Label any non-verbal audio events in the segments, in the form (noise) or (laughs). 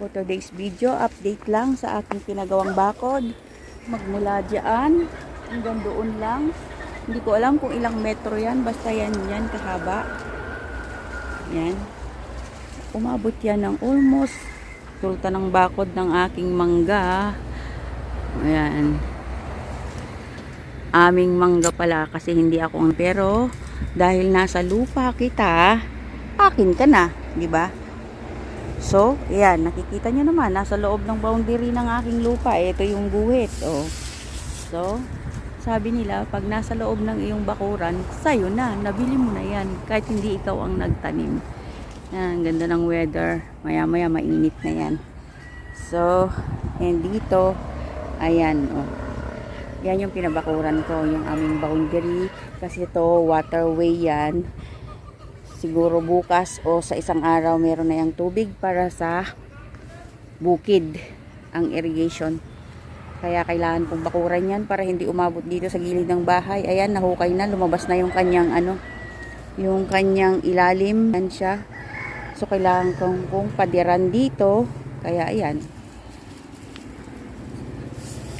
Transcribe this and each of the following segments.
For today's video, update lang sa aking pinagawang bakod. Magmula dyan, hanggang doon lang. Hindi ko alam kung ilang metro yan, basta yan yan kahaba. Yan. Umabot yan ng almost tulta ng bakod ng aking mangga. Ayan. Aming mangga pala kasi hindi ako ang pero dahil nasa lupa kita, akin ka na, di ba? So, ayan, nakikita nyo naman, nasa loob ng boundary ng aking lupa, ito yung guhit, oh. So, sabi nila, pag nasa loob ng iyong bakuran, sayo na, nabili mo na yan, kahit hindi ikaw ang nagtanim. Yan, ang ganda ng weather, maya maya mainit na yan. So, and dito, ayan, oh. Yan yung pinabakuran ko, yung aming boundary, kasi ito, waterway yan, siguro bukas o sa isang araw meron na yung tubig para sa bukid ang irrigation. Kaya kailangan kong bakuran yan para hindi umabot dito sa gilid ng bahay. Ayan nahukay na. Lumabas na yung kanyang ano yung kanyang ilalim. Yan siya. So kailangan kong, kong padiran dito. Kaya ayan.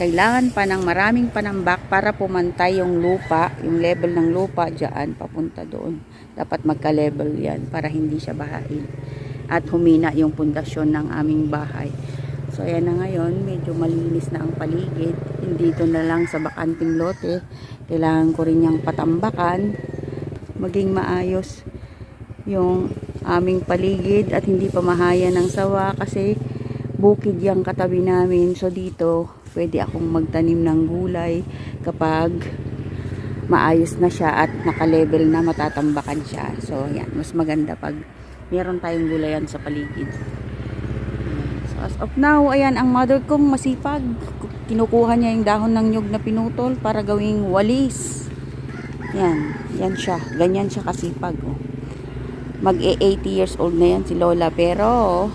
Kailangan pa ng maraming panambak para pumantay yung lupa, yung level ng lupa dyan, papunta doon. Dapat magka-level yan para hindi siya bahain. At humina yung pundasyon ng aming bahay. So ayan na ngayon, medyo malinis na ang paligid. Hindi ito na lang sa bakanting lote. Kailangan ko rin yung patambakan. Maging maayos yung aming paligid at hindi pa mahaya ng sawa kasi bukid yung katabi namin. So dito, pwede akong magtanim ng gulay kapag maayos na siya at naka-level na matatambakan siya. So, yan. Mas maganda pag meron tayong gulayan sa paligid. So, as of now, ayan, ang mother kong masipag. Kinukuha niya yung dahon ng nyug na pinutol para gawing walis. Yan. Yan siya. Ganyan siya kasipag. Oh. Mag-80 years old na yan si Lola. Pero,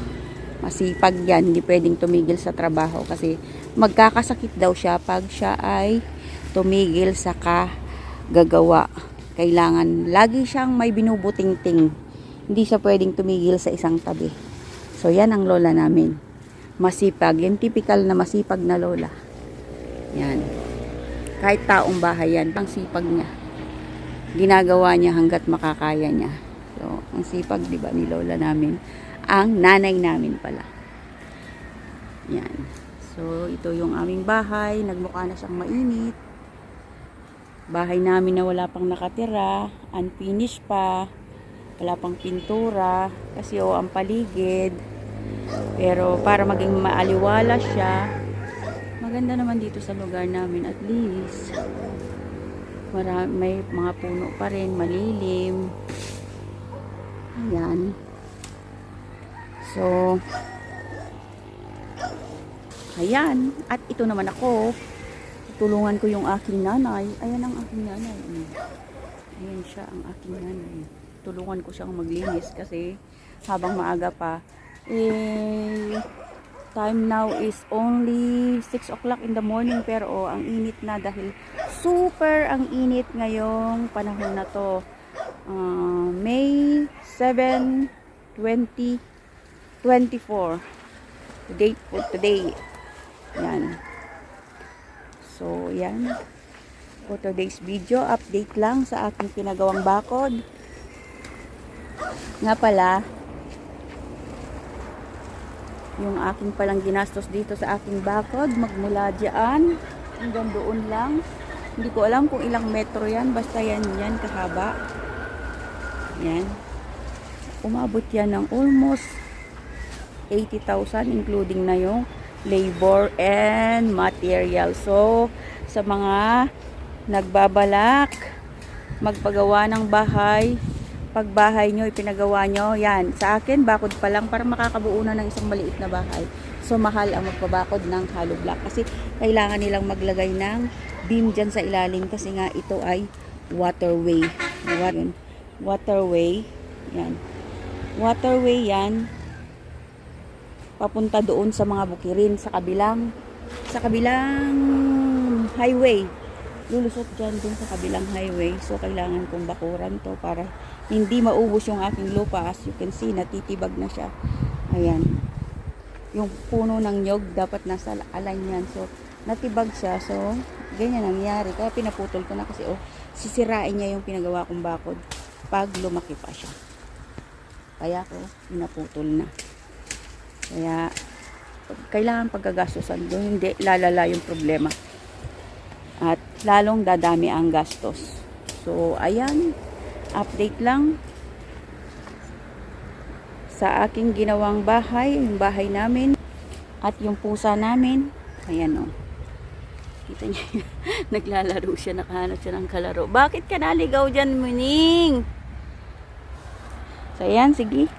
masipag yan. Hindi pwedeng tumigil sa trabaho kasi magkakasakit daw siya pag siya ay tumigil sa kagagawa. Kailangan lagi siyang may binubuting-ting. Hindi siya pwedeng tumigil sa isang tabi. So yan ang lola namin. Masipag. Yung typical na masipag na lola. Yan. Kahit taong bahay yan, pang sipag niya. Ginagawa niya hanggat makakaya niya. So, ang sipag, di ba, ni lola namin. Ang nanay namin pala. Yan. So, ito yung aming bahay. Nagmukha na siyang mainit. Bahay namin na wala pang nakatira. Unfinished pa. Wala pang pintura. Kasi o, ang paligid. Pero, para maging maaliwala siya, maganda naman dito sa lugar namin at least. Mara, may mga puno pa rin, malilim. Ayan. So, Ayan. At ito naman ako. Tulungan ko yung aking nanay. Ayan ang aking nanay. Ayan siya ang aking nanay. Tulungan ko siyang maglinis kasi habang maaga pa, eh, time now is only 6 o'clock in the morning pero oh, ang init na dahil super ang init ngayong panahon na to. Uh, May 7, 20, 24. Today po, today, yan. So, yan. For today's video, update lang sa aking pinagawang bakod. Nga pala, yung aking palang ginastos dito sa aking bakod, magmula dyan, hanggang doon lang. Hindi ko alam kung ilang metro yan, basta yan yan, kahaba. Yan. Umabot yan ng almost 80,000 including na yung labor and material. So, sa mga nagbabalak magpagawa ng bahay, pag bahay nyo, ipinagawa nyo, yan, sa akin, bakod pa lang para makakabuo na ng isang maliit na bahay. So, mahal ang magpabakod ng hollow block kasi kailangan nilang maglagay ng beam dyan sa ilalim kasi nga ito ay waterway. Waterway. Yan. Waterway yan papunta doon sa mga bukirin sa kabilang sa kabilang highway lulusot dyan dun sa kabilang highway so kailangan kong bakuran to para hindi maubos yung aking lupa as you can see natitibag na siya ayan yung puno ng nyog dapat nasa align yan. So, natibag siya. So, ganyan nangyari. Kaya pinaputol ko na kasi, oh, sisirain niya yung pinagawa kong bakod pag lumaki pa siya. Kaya ko, pinaputol na. Kaya, kailangan pagkagastusan doon, hindi lalala yung problema. At lalong dadami ang gastos. So, ayan, update lang sa aking ginawang bahay, yung bahay namin, at yung pusa namin. Ayan o. Kita niyo, (laughs) naglalaro siya, nakahanap siya ng kalaro. Bakit ka naligaw dyan, Muning? So, ayan, sige.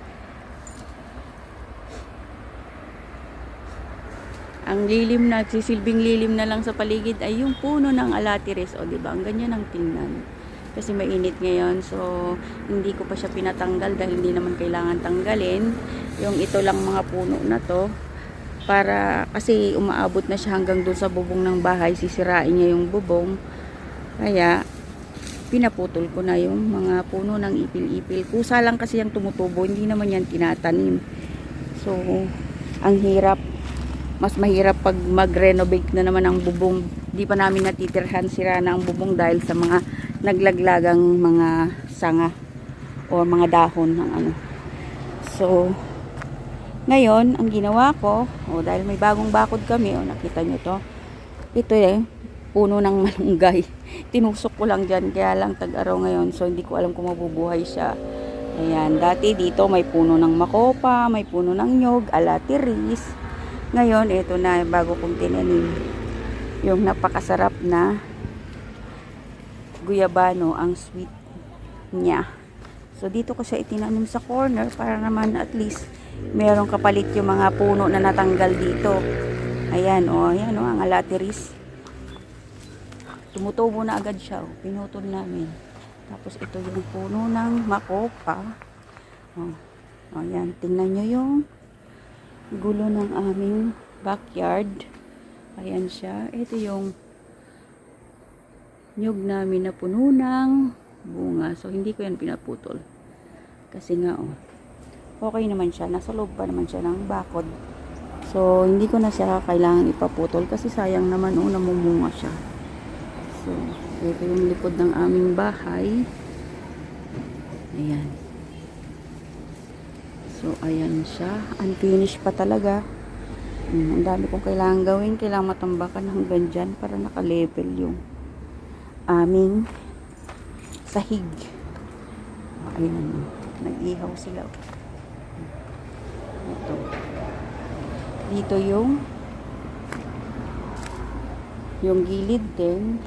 Ang lilim na, sisilbing lilim na lang sa paligid ay yung puno ng alatiris. O, di ba? Ang ganyan ang tingnan. Kasi mainit ngayon. So, hindi ko pa siya pinatanggal dahil hindi naman kailangan tanggalin. Yung ito lang mga puno na to. Para, kasi umaabot na siya hanggang doon sa bubong ng bahay. Sisirain niya yung bubong. Kaya, pinaputol ko na yung mga puno ng ipil-ipil. Kusa lang kasi yung tumutubo. Hindi naman yan tinatanim. So, ang hirap mas mahirap pag mag-renovate na naman ang bubong. Di pa namin natitirhan sira na ang bubong dahil sa mga naglaglagang mga sanga o mga dahon ng ano. So, ngayon, ang ginawa ko, o dahil may bagong bakod kami, o nakita nyo to, ito eh, puno ng (laughs) malunggay. Tinusok ko lang dyan, kaya lang tag-araw ngayon, so hindi ko alam kung mabubuhay siya. Ayan, dati dito may puno ng makopa, may puno ng nyog, alatiris, ngayon, ito na bago kong tinanim. Yung napakasarap na guyabano, ang sweet niya. So, dito ko siya itinanim sa corner para naman at least merong kapalit yung mga puno na natanggal dito. Ayan, o. Oh, ayan, o. Oh, ang alatiris. Tumutubo na agad siya. Oh. Pinutol namin. Tapos, ito yung puno ng makopa. O. Oh. Ayan, tingnan nyo yung gulo ng aming backyard. Ayan siya. Ito yung nyug namin na puno ng bunga. So, hindi ko yan pinaputol. Kasi nga, oh, okay naman siya. Nasa loob pa naman siya ng bakod. So, hindi ko na siya kailangan ipaputol kasi sayang naman, oh, namumunga siya. So, ito yung likod ng aming bahay. Ayan. So, ayan siya. Unfinished pa talaga. Hmm, ang dami kong kailangan gawin. Kailangan matambakan hanggang dyan para naka-level yung aming sahig. Oh, ayan. Nag-ihaw sila. Ito. Dito yung yung gilid din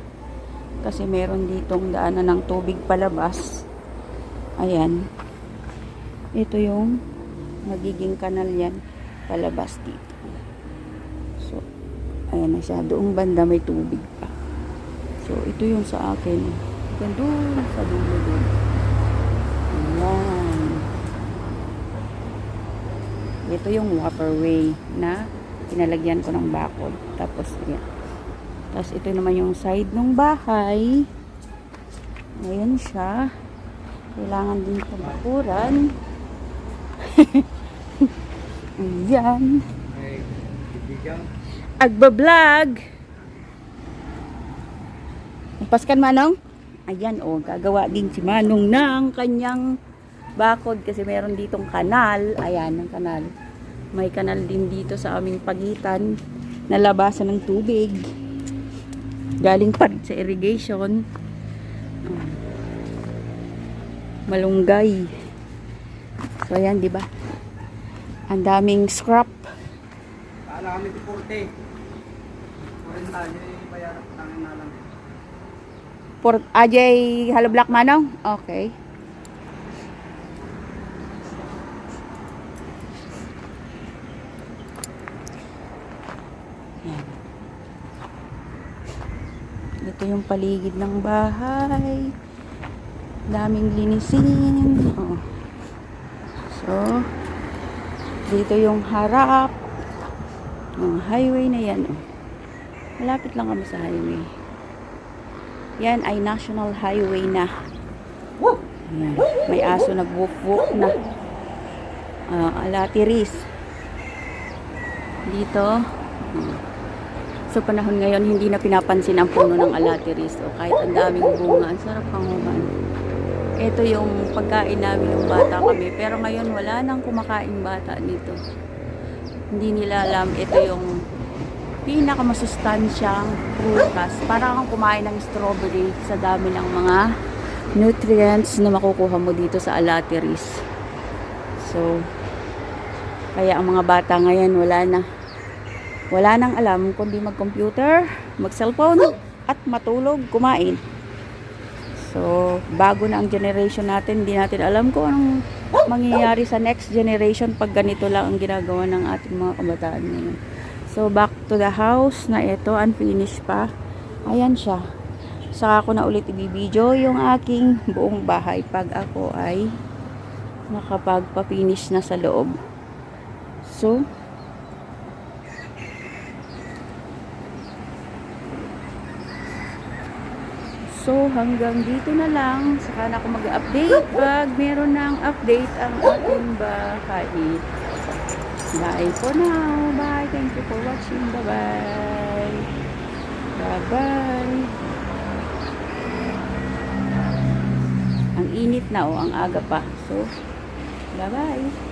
kasi meron ditong daanan ng tubig palabas. Ayan. Ito yung magiging kanal yan palabas dito. So ayan na siya. Doong banda may tubig pa. So ito yung sa akin. Doon sa dulo doon. Ayan. Ito yung waterway na pinalagyan ko ng bakod. Tapos yan tapos ito naman yung side ng bahay. Ngayon siya. Kailangan din pabakuran (laughs) (laughs) Ayan. Agba-vlog. Paskan Manong? Ayan o, oh, gagawa din si Manong ng kanyang bakod kasi meron ditong kanal. Ayan, ang kanal. May kanal din dito sa aming pagitan na labasan ng tubig. Galing pa sa irrigation. Malunggay. So, ayan, di ba? Ang daming scrap. Paala kami di 40. 40 yung bayaran ko tangin na lang. For Ajay Hello Black Manong? Okay. Yan. Ito yung paligid ng bahay. Daming linisin. Oh. So, dito yung harap. Yung highway na yan. Oh. Malapit lang kami sa highway. Yan ay national highway na. Ayan. May aso nag-woof-woof na. Uh, alatiris. Dito. Sa panahon ngayon, hindi na pinapansin ang puno ng alateris o kahit ang daming bunga. Ang sarap panguhan. Ito yung pagkain namin yung bata kami. Pero ngayon, wala nang kumakain bata dito. Hindi nila alam, ito yung pinakamasustansyang prutas. Parang kang kumain ng strawberry sa dami ng mga nutrients na makukuha mo dito sa alateris. So, kaya ang mga bata ngayon wala na. Wala nang alam kundi mag-computer, mag-cellphone, at matulog, kumain. So, bago na ang generation natin, hindi natin alam kung anong mangyayari sa next generation pag ganito lang ang ginagawa ng ating mga kabataan ngayon. So, back to the house na ito, unfinished pa. Ayan siya. Saka ko na ulit ibibideo yung aking buong bahay pag ako ay nakapagpa-finish na sa loob. So, So, hanggang dito na lang. Saka na ako mag-update pag meron ng update ang ating bahay. Bye for now. Bye. Thank you for watching. Bye-bye. Bye-bye. Ang init na oh, ang aga pa. So, bye-bye.